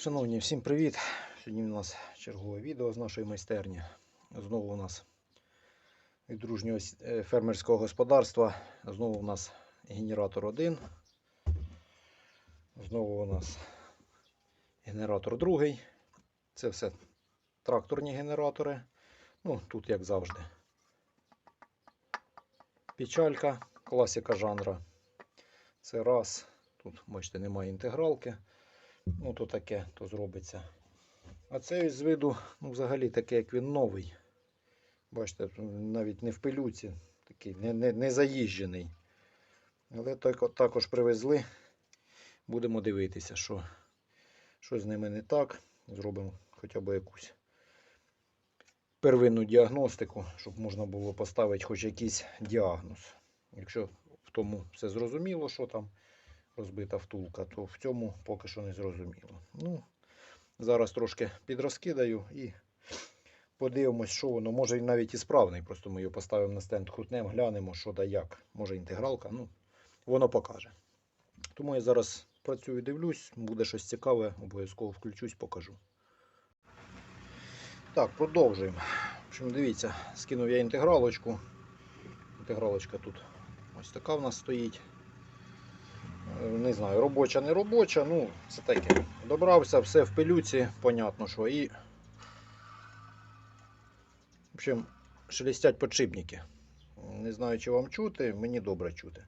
Шановні, всім привіт! Сьогодні у нас чергове відео з нашої майстерні. Знову у нас від дружнього е, фермерського господарства. Знову у нас генератор 1. Знову у нас генератор другий. Це все тракторні генератори. Ну, тут як завжди. Печалька, класика жанра. Це раз. Тут, бачите, немає інтегралки. Ну, то таке, то зробиться. А цей з виду, ну, взагалі таке, як він новий. Бачите, навіть не в пилюці, такий не, не, не заїжджений. Але так, також привезли. Будемо дивитися, що, що з ними не так. Зробимо хоча б якусь первинну діагностику, щоб можна було поставити хоч якийсь діагноз. Якщо в тому все зрозуміло, що там розбита втулка, то в цьому поки що не зрозуміло. Ну, зараз трошки підрозкидаю і подивимось, що воно. Може він навіть і справний, просто ми його поставимо на стенд, крутнемо, глянемо, що да як. Може інтегралка, ну, воно покаже. Тому я зараз працюю, дивлюсь, буде щось цікаве, обов'язково включусь, покажу. Так, продовжуємо. В общем, дивіться, скинув я інтегралочку. Інтегралочка тут ось така в нас стоїть. Е, Не знаю, робоча, не робоча, ну, це таке. Добрався, все в пилюці, понятно, що. І. В общем, шелестять подшипники. Не знаю, чи вам чути, мені добре чути.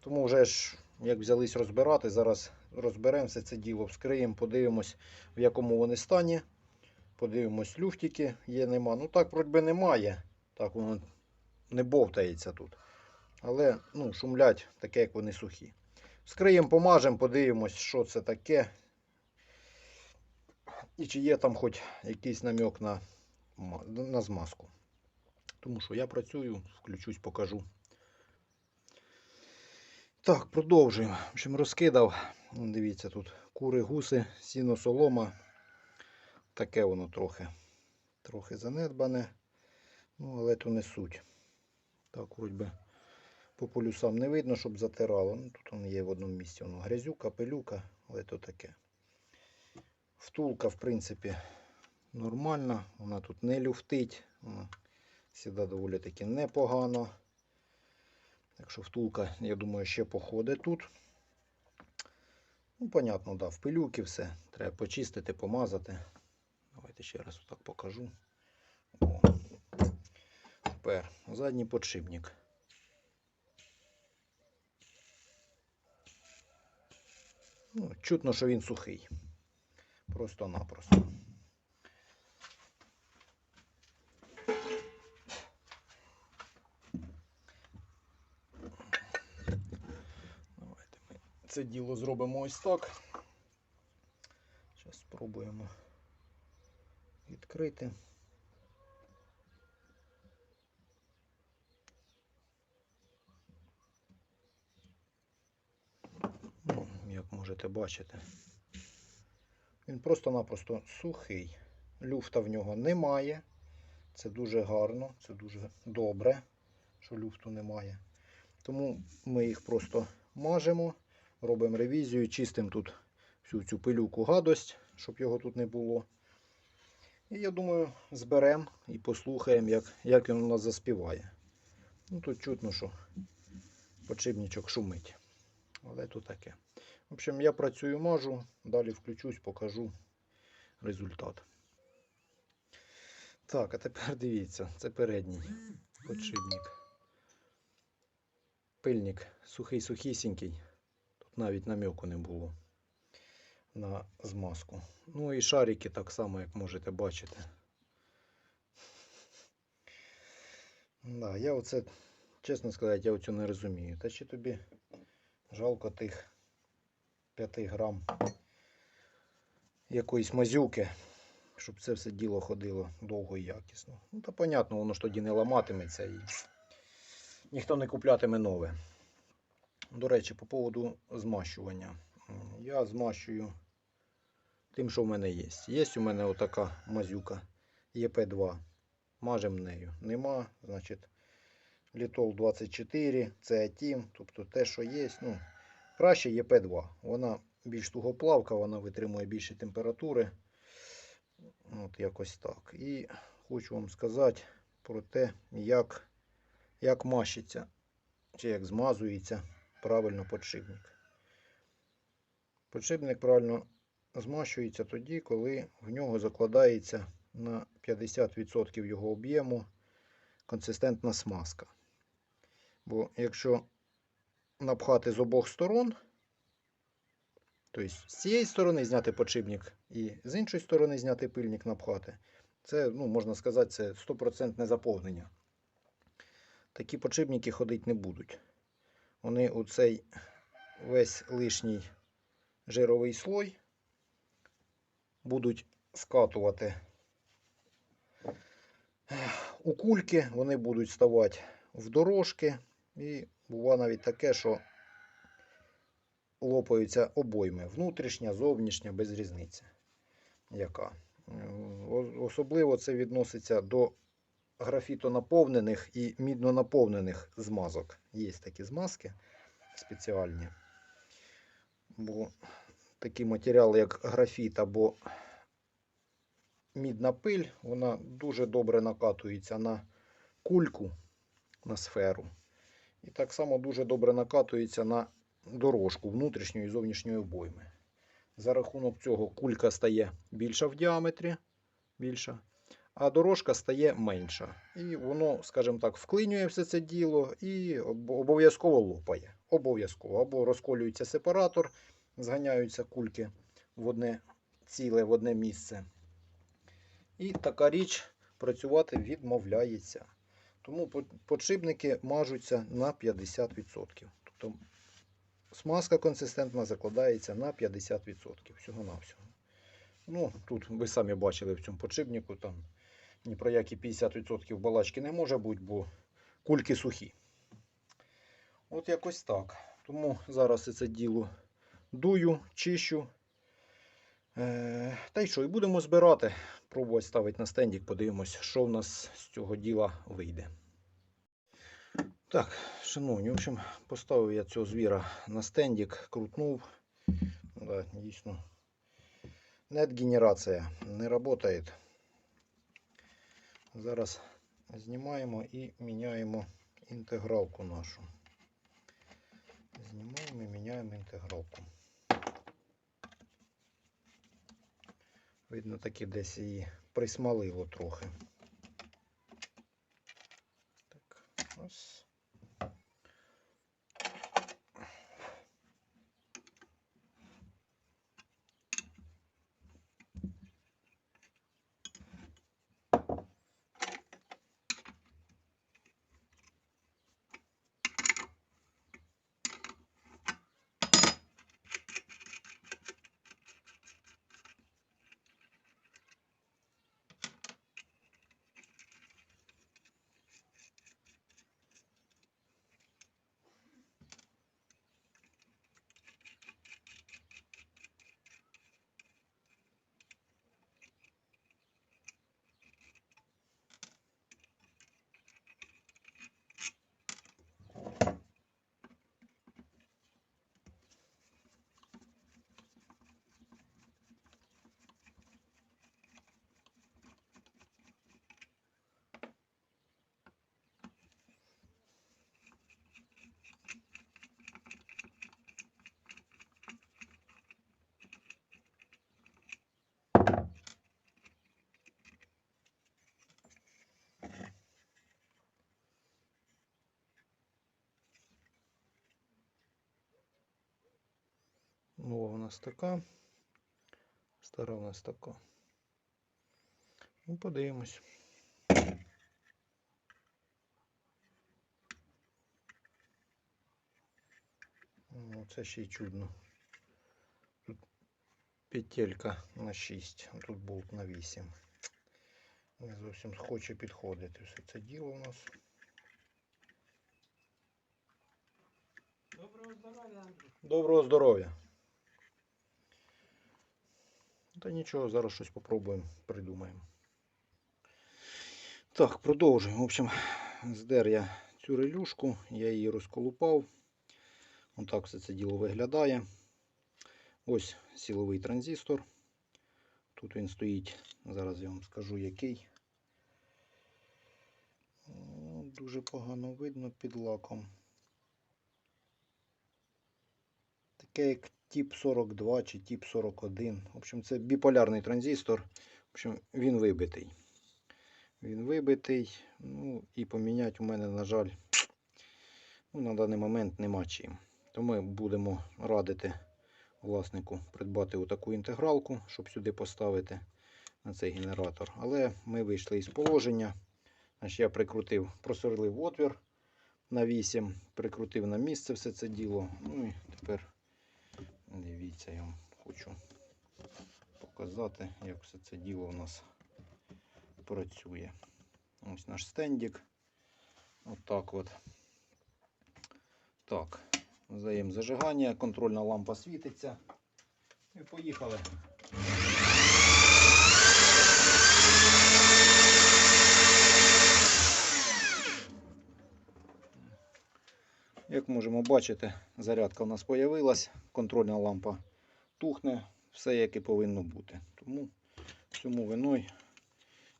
Тому вже ж, як взялись розбирати, зараз розберемо все це діло, вскриємо, подивимось, в якому вони стані. Подивимось, люфтики є, нема. Ну так, вроді немає. Так воно не бовтається тут. Але ну, шумлять таке, як вони сухі. Вскриємо, помажемо, подивимось, що це таке. І чи є там хоч якийсь намек на, на змазку. Тому що я працюю, включусь, покажу. Так, продовжуємо. В общем, розкидав. Дивіться, тут кури, гуси, сіно, солома. Таке воно трохи, трохи занедбане. Ну, але то не суть. Так, вроді по полюсам не видно, щоб затирало. Ну, тут воно є в одному місці. Воно грязюка, пилюка, але то таке. Втулка, в принципі, нормальна. Вона тут не люфтить. Вона завжди доволі таки непогано. Так що втулка, я думаю, ще походить тут. Ну, понятно, да, в пилюки все. Треба почистити, помазати. Давайте ще раз отак покажу. О. Тепер задній подшипник. Ну, чутно, що він сухий. Просто-напросто. Давайте ми це діло зробимо ось так. Зараз спробуємо відкрити. Ну, як можете бачити. Він просто-напросто сухий. Люфта в нього немає. Це дуже гарно, це дуже добре, що люфту немає. Тому ми їх просто мажемо, робимо ревізію, чистимо тут всю цю пилюку гадость, щоб його тут не було. І я думаю, зберемо і послухаємо, як, як він у нас заспіває. Ну, тут чутно, що подшипничок шумить. Але то таке. В общем, я працюю, мажу, далі включусь, покажу результат. Так, а тепер дивіться, це передній подшипник. Пильник сухий-сухісінький. Тут навіть намеку не було на змазку. Ну і шарики так само, як можете бачити. Да, я оце, чесно сказати, я оцю не розумію. Та чи тобі жалко тих 5 грам якоїсь мазюки, щоб це все діло ходило довго і якісно. Ну, та понятно, воно ж тоді не ламатиметься і ніхто не куплятиме нове. До речі, по поводу змащування. Я змащую тим, що в мене є. Є у мене отака мазюка ЄП2. Мажем нею. Нема, значить, Літол 24, це Атім, тобто те, що є. Ну, краще ЄП2. Вона більш тугоплавка, вона витримує більші температури. От якось так. І хочу вам сказати про те, як, як мащиться чи як змазується правильно подшипник. Подшипник правильно змащується тоді, коли в нього закладається на 50% його об'єму консистентна смазка. Бо якщо напхати з обох сторон, тобто з цієї сторони зняти подшипник і з іншої сторони зняти пильник напхати, це, ну, можна сказати, це 100% заповнення. Такі подшипники ходити не будуть. Вони у цей весь лишній жировий слой будуть скатувати у кульки, вони будуть ставати в дорожки. І буває навіть таке, що лопаються обойми. Внутрішня, зовнішня, без різниці. Яка. Е, Особливо це відноситься до графітонаповнених і міднонаповнених змазок. Є такі змазки спеціальні. Бо такі матеріали, як графіт або мідна пиль, вона дуже добре накатується на кульку, на сферу. І так само дуже добре накатується на дорожку внутрішньої і зовнішньої обойми. За рахунок цього кулька стає більша в діаметрі, більша, а дорожка стає менша. І воно, скажімо так, вклинює все це діло і обов'язково лопає. Обов'язково. Або розколюється сепаратор, зганяються кульки в одне ціле, в одне місце. І така річ працювати відмовляється. Тому подшипники мажуться на 50%. Тобто смазка консистентна закладається на 50% всього-навсього. Ну, тут ви самі бачили в цьому подшипнику, там ні про які 50% балачки не може бути, бо кульки сухі. От якось так. Тому зараз це діло дую, чищу. Е, та й що, і будемо збирати, пробувати ставити на стендік, подивимось, що в нас з цього діла вийде. Так, шановні, в общем, поставив я цього звіра на стендік, крутнув. Да, дійсно. Нет-генерація не працює. Зараз знімаємо і міняємо інтегралку нашу. Знімаємо і міняємо інтегралку. Видно, таки десь її присмалило трохи. Так, ось. Нова у нас така. Стара у нас така. Ну, подивимось. Ну, це ще й чудно. Тут петелька на 6, тут болт на 8. Не зовсім хоче підходити все це діло у нас. Доброго здоров'я. Доброго здоров'я. Та нічого, зараз щось попробуємо, придумаємо. Так, продовжуємо. В общем, здер я цю релюшку, я її розколупав. Отак все це діло виглядає. Ось силовий транзистор. Тут він стоїть, зараз я вам скажу який. Дуже погано видно під лаком. Таке як тип 42 чи тип 41. В общем, це біполярний транзистор. В общем, він вибитий. Він вибитий. Ну і поміняти у мене, на жаль, ну, на даний момент нема чим. То ми будемо радити власнику придбати отаку інтегралку, щоб сюди поставити на цей генератор. Але ми вийшли із положення. Значить, я прикрутив, просверлив отвір на 8, прикрутив на місце все це діло. Ну і тепер дивіться, я вам хочу показати, як все це діло у нас працює. Ось наш стендік. Отак от. Так, взаєм зажигання, контрольна лампа світиться. І поїхали. Як можемо бачити, зарядка у нас з'явилась, контрольна лампа тухне, все як і повинно бути. Тому цьому виною,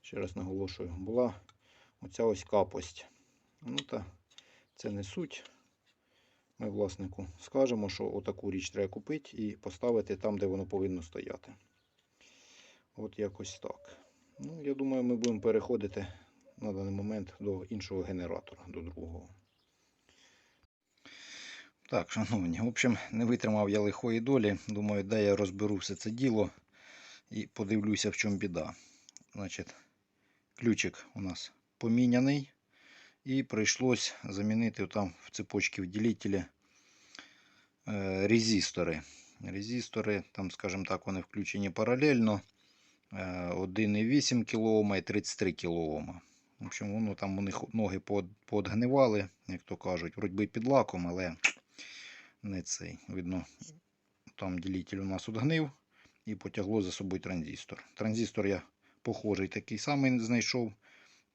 ще раз наголошую, була оця ось капость. Ну та це не суть. Ми власнику скажемо, що отаку річ треба купити і поставити там, де воно повинно стояти. От якось так. Ну, я думаю, ми будемо переходити на даний момент до іншого генератора, до другого. Так, шановні, в общем, не витримав я лихої долі. Думаю, де я розберу все це діло і подивлюся, в чому біда. Значить, ключик у нас поміняний. І прийшлось замінити там в цепочці в ділителі е, резистори. Резистори, там, скажімо так, вони включені паралельно. Е, 1,8 кОм і 33 кОм. В общем, воно там у них ноги под, подгнивали, як то кажуть, вроді під лаком, але не цей. Видно, там ділитель у нас отгнив і потягло за собою транзистор. Транзистор я похожий такий самий знайшов,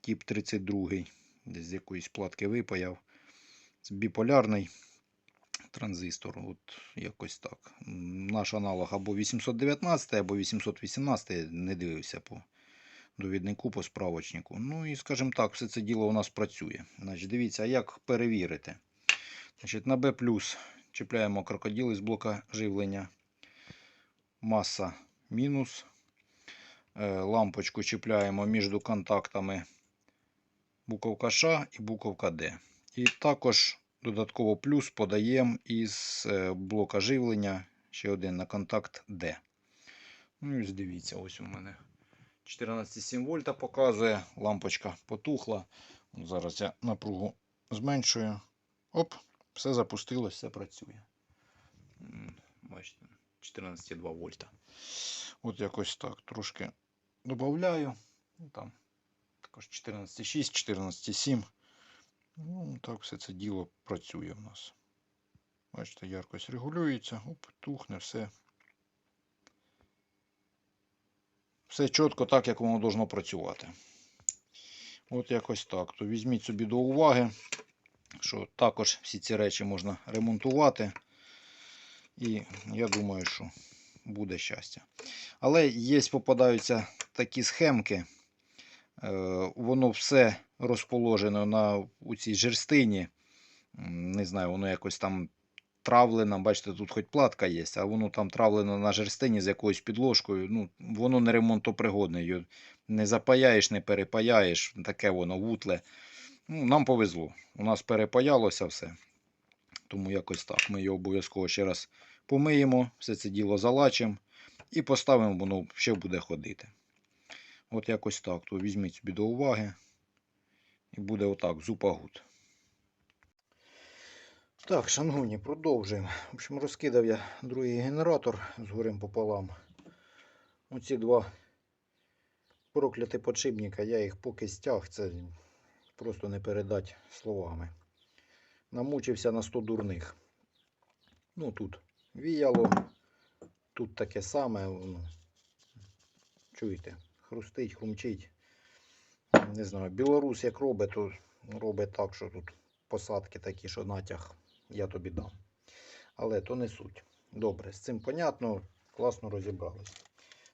тип 32 десь з якоїсь платки випаяв. Біполярний транзистор. От якось так. Наш аналог або 819, або 818, не дивився по довіднику, по справочнику. Ну і, скажімо так, все це діло у нас працює. Значить, дивіться, як перевірити. Значить, на B чіпляємо крокодил із блока живлення. Маса мінус. Е, Лампочку чіпляємо між контактами буковка Ш і буковка Д. І також додатково плюс подаємо із е, блока живлення ще один на контакт D. Ну і дивіться, ось у мене 14,7 вольта показує, лампочка потухла. Зараз я напругу зменшую. Оп, все запустилось, все працює. Бачите, 14,2 вольта. От якось так. Трошки додаю. Ну, там також 14,6, 14,7. Ну, так все це діло працює в нас. Бачите, яркость регулюється, оп, тухне, все. Все чітко так, як воно должно працювати. От якось так. То візьміть собі до уваги, що також всі ці речі можна ремонтувати. І я думаю, що буде щастя. Але є, попадаються такі схемки. Е, Воно все розположено на у цій жерстині. Не знаю, воно якось там травлено. Бачите, тут хоч платка є, а воно там травлено на жерстині з якоюсь підложкою. Ну, воно не ремонтопригодне. Не запаяєш, не перепаяєш. Таке воно вутле. Ну, нам повезло. У нас перепаялося все. Тому якось так. Ми його обов'язково ще раз помиємо, все це діло залачимо і поставимо, воно ще буде ходити. От якось так. То візьміть собі до уваги. І буде отак, зупагут. Так, шановні, продовжуємо. В общем, розкидав я другий генератор з горем пополам. Оці два прокляті подшипника, я їх поки стяг, це просто не передати словами. Намучився на 100 дурних. Ну тут віяло, тут таке саме. Ну, чуєте, хрустить, хрумчить. Не знаю, білорус як робить, то робить так, що тут посадки такі, що натяг я тобі дам. Але то не суть. Добре, з цим понятно, класно розібрались.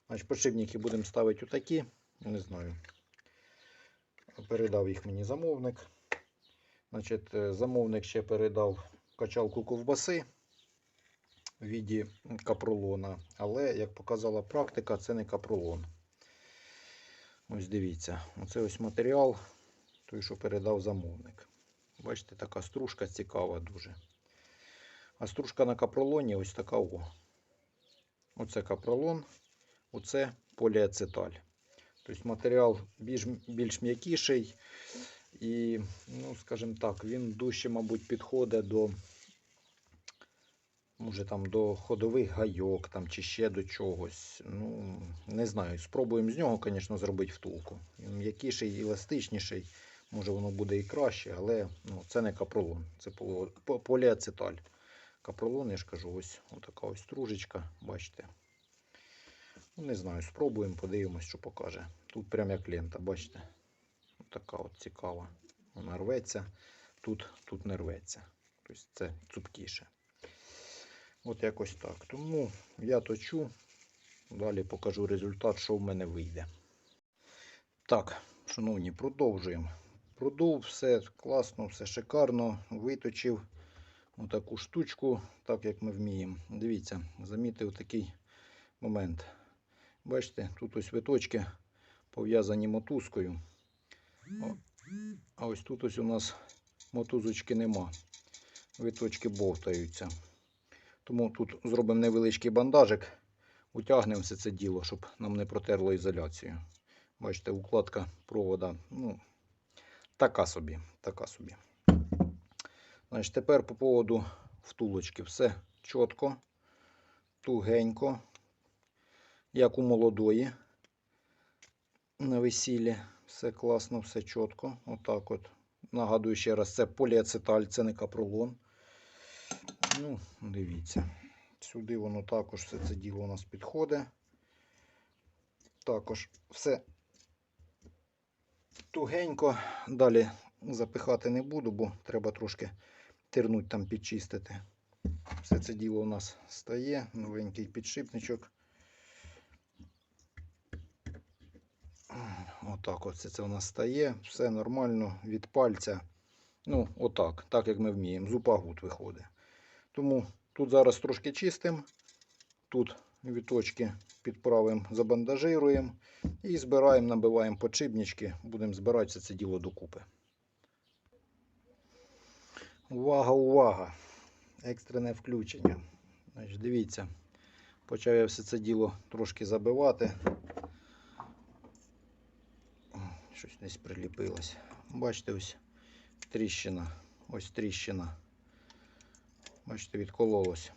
Значить, подшипники будемо ставити отакі. Не знаю. Передав їх мені замовник. Значить, е, замовник ще передав качалку ковбаси в віді капролона. Але, як показала практика, це не капролон. Ось дивіться, оце ось матеріал, той, що передав замовник. Бачите, така стружка цікава дуже. А стружка на капролоні ось така о. Оце капролон, оце поліацеталь. Тобто матеріал більш, більш м'якіший і, ну, скажімо так, він дужче, мабуть, підходить до, може, там, до ходових гайок там, чи ще до чогось. Ну, не знаю. Спробуємо з нього, звісно, зробити втулку. Він м'якіший, еластичніший. Може, воно буде і краще, але ну, це не капролон, це полі- поліацеталь. Капролон, я ж кажу, ось така ось стружечка, бачите. Ну, не знаю, спробуємо, подивимось, що покаже. Тут прям як лента, бачите? Така от цікава. Вона рветься, тут, тут не рветься. Тобто це цупкіше. От якось так. Тому я точу. Далі покажу результат, що в мене вийде. Так, шановні, продовжуємо. Продув, все класно, все шикарно. Виточив отаку штучку, так як ми вміємо. Дивіться, замітив такий момент. Бачите, тут ось виточки пов'язані мотузкою. А ось тут ось у нас мотузочки нема. Виточки бовтаються. Тому тут зробимо невеличкий бандажик, утягнемо все це діло, щоб нам не протерло ізоляцію. Бачите, укладка провода, ну, така собі, така собі. Значить, тепер по поводу втулочки. Все чітко, тугенько, як у молодої на весіллі. Все класно, все чітко. Отак от. Нагадую ще раз, це поліацеталь, це не капролон. Ну, дивіться. Сюди воно також все це діло у нас підходить. Також все тугенько. Далі запихати не буду, бо треба трошки тирнуть там підчистити. Все це діло у нас стає. Новенький підшипничок. Отак оце це у нас стає. Все нормально від пальця. Ну, отак, так як ми вміємо. Зупагут виходить. Тому тут зараз трошки чистимо. Тут віточки підправимо, забандажируємо і збираємо, набиваємо подшипнички. Будемо збирати це діло докупи. Увага, увага! Екстрене включення. Значить, дивіться, почав я все це діло трошки забивати. Щось десь приліпилось. Бачите, ось тріщина. Ось тріщина. Бачите, відкололось.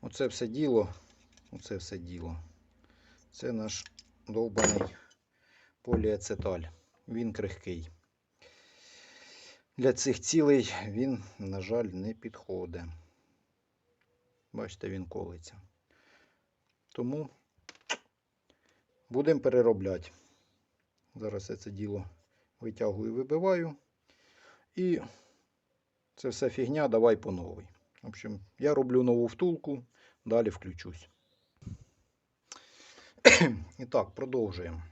Оце все діло. Оце все діло. Це наш довбаний поліацеталь. Він крихкий. Для цих цілей він, на жаль, не підходить. Бачите, він колиться. Тому будемо переробляти. Зараз я це діло витягую, вибиваю. І це все фігня, давай по новій. В общем, я роблю нову втулку, далі включусь. І так, продовжуємо.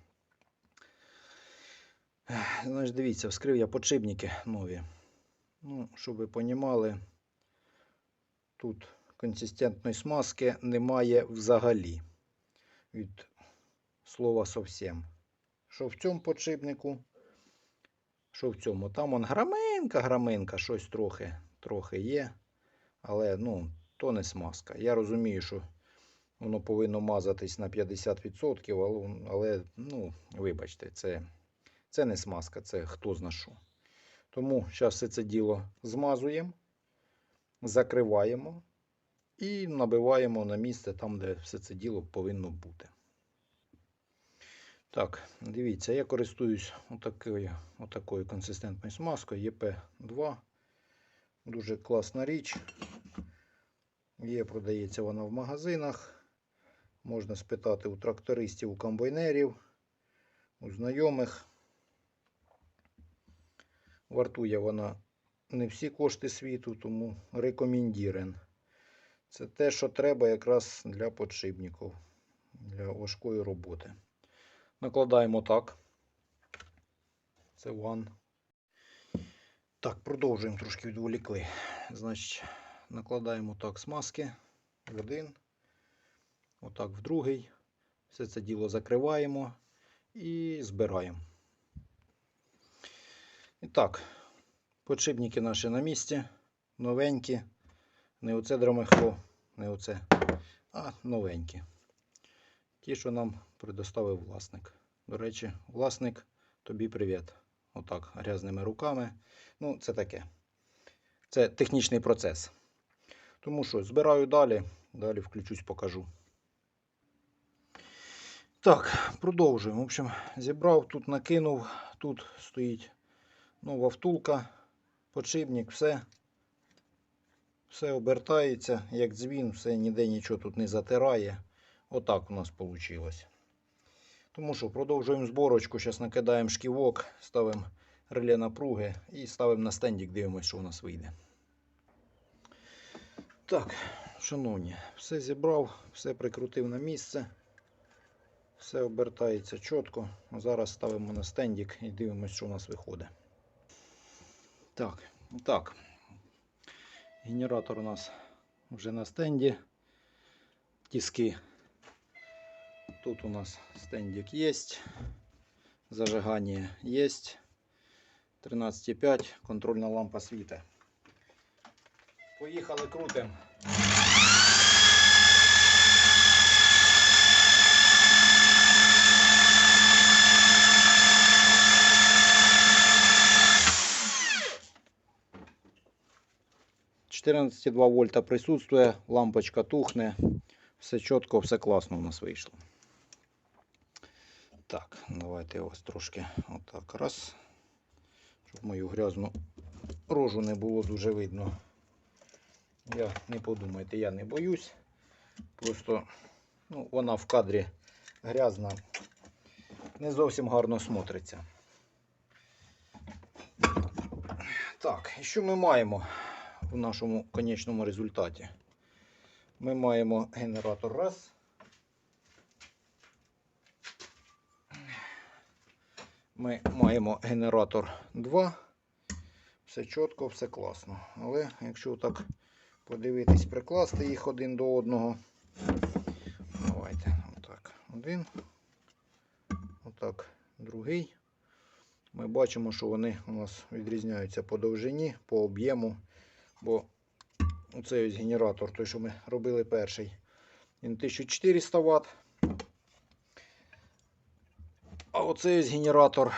Значить, дивіться, вскрив я подшипники нові. Ну, щоб ви понімали, тут консистентної смазки немає взагалі. Від слова совсем. Що в цьому подшипнику, що в цьому. Там он граминка, граминка, щось трохи, трохи є. Але ну, то не смазка. Я розумію, що воно повинно мазатись на 50%, але, але ну, вибачте, це, це не смазка, це хто зна що. Тому зараз все це діло змазуємо, закриваємо і набиваємо на місце там, де все це діло повинно бути. Так, дивіться, я користуюсь отакою, отакою консистентною смазкою ЄП2. Дуже класна річ. Є, продається вона в магазинах. Можна спитати у трактористів, у комбайнерів, у знайомих. Вартує вона не всі кошти світу, тому рекомендірен. Це те, що треба якраз для подшипників, для важкої роботи. Накладаємо так. Це one. Так, продовжуємо трошки відволікли. Значить, накладаємо так смазки в один, отак в другий. Все це діло закриваємо і збираємо. І так, подшипники наші на місці, новенькі. Не оце драмехло, не оце, а новенькі. Ті, що нам предоставив власник. До речі, власник, тобі привіт. Отак, грязними руками. Ну, це таке. Це технічний процес. Тому що збираю далі. Далі включусь, покажу. Так, продовжуємо. В общем, зібрав, тут накинув, тут стоїть нова втулка, подшипник, все. Все обертається, як дзвін, все ніде нічого тут не затирає. Отак у нас вийшло. Тому що продовжуємо зборочку. Зараз накидаємо шківок, ставимо реле напруги і ставимо на стендік, дивимося, що у нас вийде. Так, шановні, все зібрав, все прикрутив на місце. Все обертається чітко. Зараз ставимо на стендік і дивимося, що у нас виходить. Так, так. Генератор у нас вже на стенді. Тиски. Тут у нас стендик є. Зажигання є. 13,5. Контрольна лампа світа. Поїхали крутим. Чотирнадцять вольта присутствує, лампочка тухне, все чітко, все класно у нас вийшло. Так, давайте я вас трошки отак раз, щоб мою грязну рожу не було дуже видно. Я не подумайте, я не боюсь. Просто ну, вона в кадрі грязна, не зовсім гарно смотриться. Так, і що ми маємо в нашому конечному результаті? Ми маємо генератор раз. Ми маємо генератор 2. Все чітко, все класно. Але якщо так подивитись, прикласти їх один до одного. Давайте, отак. Один. Отак, другий. Ми бачимо, що вони у нас відрізняються по довжині, по об'єму. Бо оцей ось генератор, той, що ми робили перший, він 1400 Вт. А оцей ось генератор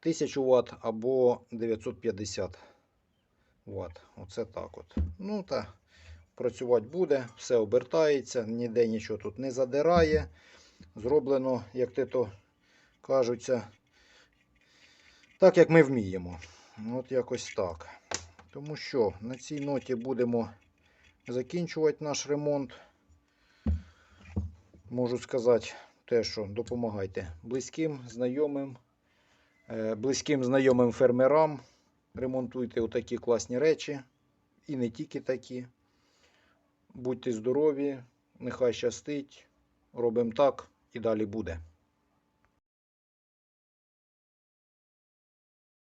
1000 Вт або 950 Вт. Оце так от. Ну та працювати буде, все обертається, ніде нічого тут не задирає. Зроблено, як ти то кажуться, так як ми вміємо. От якось так. Тому що на цій ноті будемо закінчувати наш ремонт. Можу сказати те, що допомагайте близьким, знайомим, е, близьким знайомим фермерам. Ремонтуйте отакі класні речі. І не тільки такі. Будьте здорові, нехай щастить. Робимо так і далі буде.